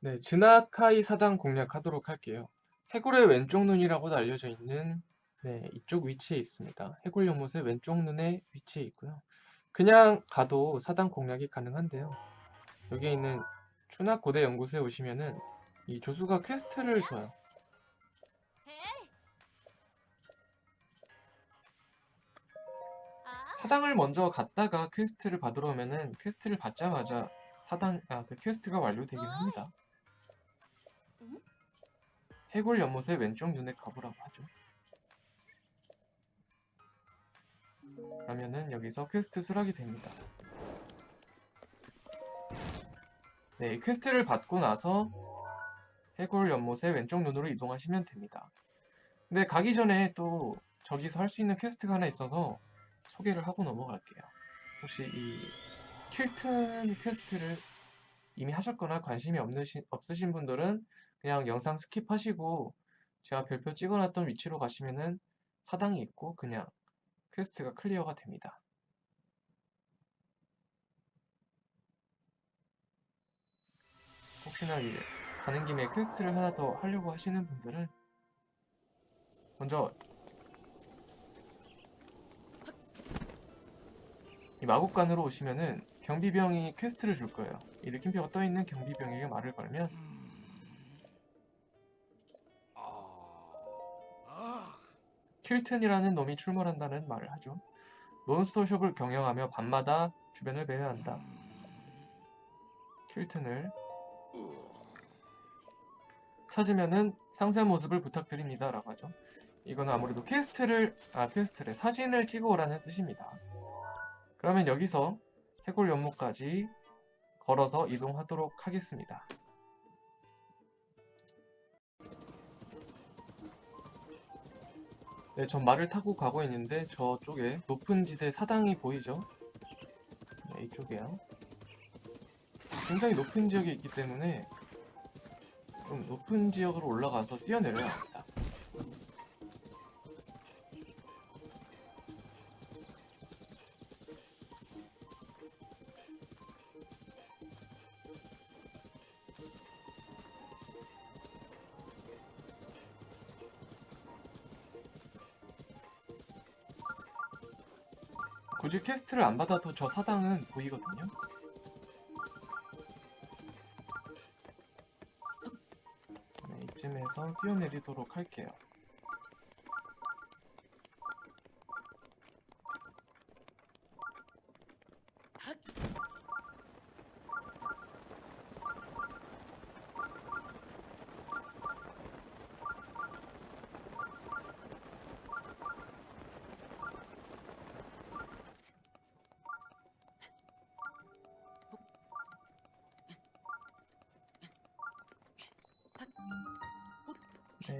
네, 진아카이 사당 공략하도록 할게요. 해골의 왼쪽 눈이라고도 알려져 있는 네, 이쪽 위치에 있습니다. 해골 연못의 왼쪽 눈에 위치해 있고요. 그냥 가도 사당 공략이 가능한데요. 여기에 있는 추낙 고대 연구소에 오시면은 이 조수가 퀘스트를 줘요. 사당을 먼저 갔다가 퀘스트를 받으러 오면은 퀘스트를 받자마자 사당 아 그 퀘스트가 완료되긴 합니다. 해골 연못의 왼쪽 눈에 가보라고 하죠. 그러면은 여기서 퀘스트 수락이 됩니다. 네, 이 퀘스트를 받고 나서 해골 연못의 왼쪽 눈으로 이동하시면 됩니다. 근데 가기 전에 또 저기서 할 수 있는 퀘스트가 하나 있어서 소개를 하고 넘어갈게요. 혹시 이 킬튼 퀘스트를 이미 하셨거나 관심이 없으신, 없으신 분들은 그냥 영상 스킵하시고 제가 별표 찍어놨던 위치로 가시면은 사당이 있고 그냥 퀘스트가 클리어가 됩니다. 혹시나 가는 김에 퀘스트를 하나 더 하려고 하시는 분들은 먼저 이 마국간으로 오시면은 경비병이 퀘스트를 줄 거예요. 이 느낌표가 떠 있는 경비병에게 말을 걸면 킬튼이라는 놈이 출몰한다는 말을 하죠. 몬스터숍을 경영하며 밤마다 주변을 배회한다. 킬튼을 찾으면은 상세 모습을 부탁드립니다. 라고 하죠. 이거는 아무래도 퀘스트를, 아, 퀘스트를, 사진을 찍어 오라는 뜻입니다. 그러면 여기서 해골 연못까지 걸어서 이동하도록 하겠습니다. 네, 전 말을 타고 가고 있는데 저쪽에 높은 지대 사당이 보이죠? 네, 이쪽이에요. 굉장히 높은 지역에 있기 때문에 좀 높은 지역으로 올라가서 뛰어내려야 합니다. 굳이 퀘스트를 안 받아도 저 사당은 보이거든요. 네, 이쯤에서 뛰어내리도록 할게요.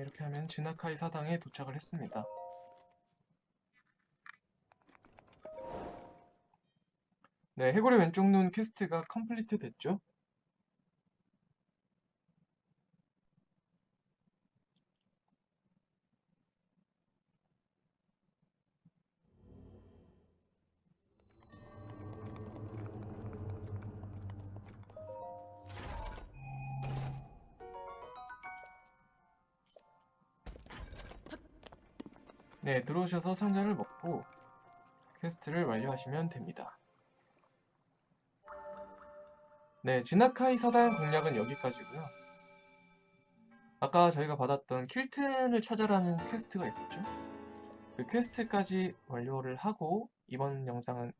이렇게 하면 진아카이 사당에 도착을 했습니다. 네, 해골의 왼쪽 눈 퀘스트가 컴플리트 됐죠? 네, 들어오셔서 상자를 먹고 퀘스트를 완료하시면 됩니다. 네, 진아카이 사당 공략은 여기까지고요. 아까 저희가 받았던 킬튼을 찾아라는 퀘스트가 있었죠. 그 퀘스트까지 완료를 하고 이번 영상은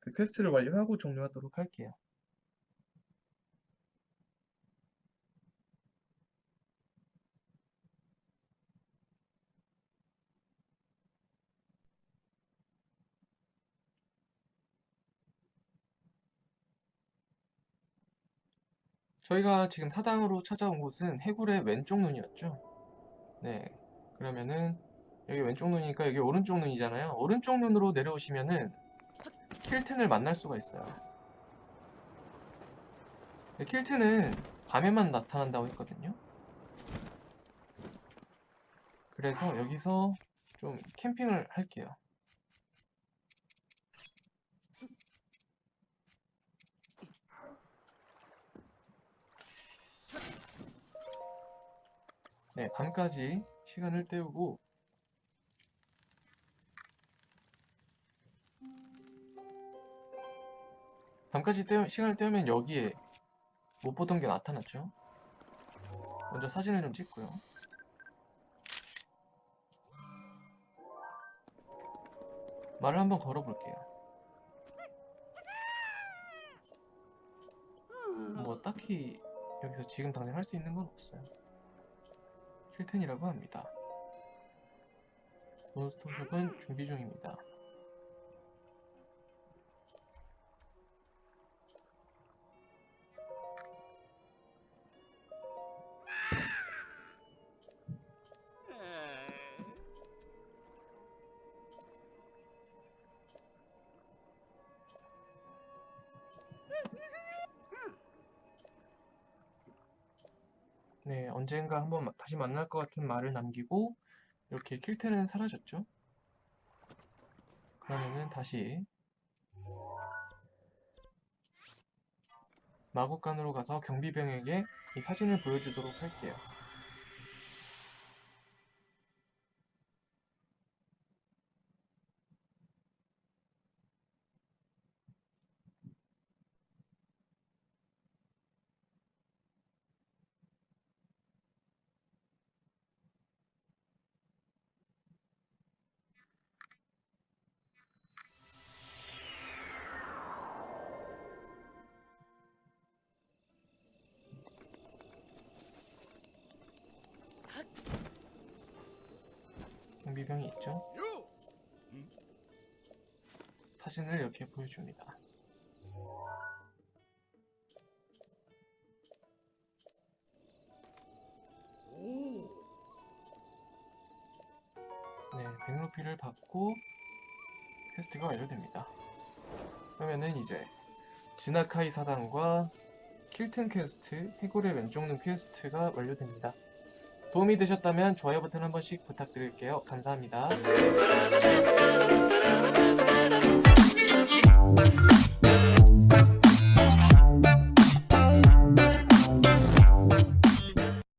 그 퀘스트를 완료하고 종료하도록 할게요. 저희가 지금 사당으로 찾아온 곳은 해굴의 왼쪽 눈이었죠. 네. 그러면은 여기 왼쪽 눈이니까 여기 오른쪽 눈이잖아요. 오른쪽 눈으로 내려오시면은 킬튼을 만날 수가 있어요. 네, 킬튼은 밤에만 나타난다고 했거든요. 그래서 여기서 좀 캠핑을 할게요. 네, 밤까지 시간을 때우고 밤까지 때우, 시간을 때우면 여기에 못 보던 게 나타났죠. 먼저 사진을 좀 찍고요. 말을 한번 걸어볼게요. 뭐 딱히 여기서 지금 당장 할 수 있는 건 없어요. 힐튼이라고 합니다. 몬스터샵은 준비 중입니다. 언젠가 한번 마- 다시 만날 것 같은 말을 남기고 이렇게 킬트는 사라졌죠. 그러면은 다시 마국간으로 가서 경비병에게 이 사진을 보여주도록 할게요. 경비병이 있죠. 사진을 이렇게 보여줍니다. 네, 백루피를 받고 퀘스트가 완료됩니다. 그러면은 이제 진아카이 사단과 킬튼 퀘스트, 해골의 왼쪽 눈 퀘스트가 완료됩니다. 도움이 되셨다면 좋아요 버튼 한 번씩 부탁드릴게요. 감사합니다.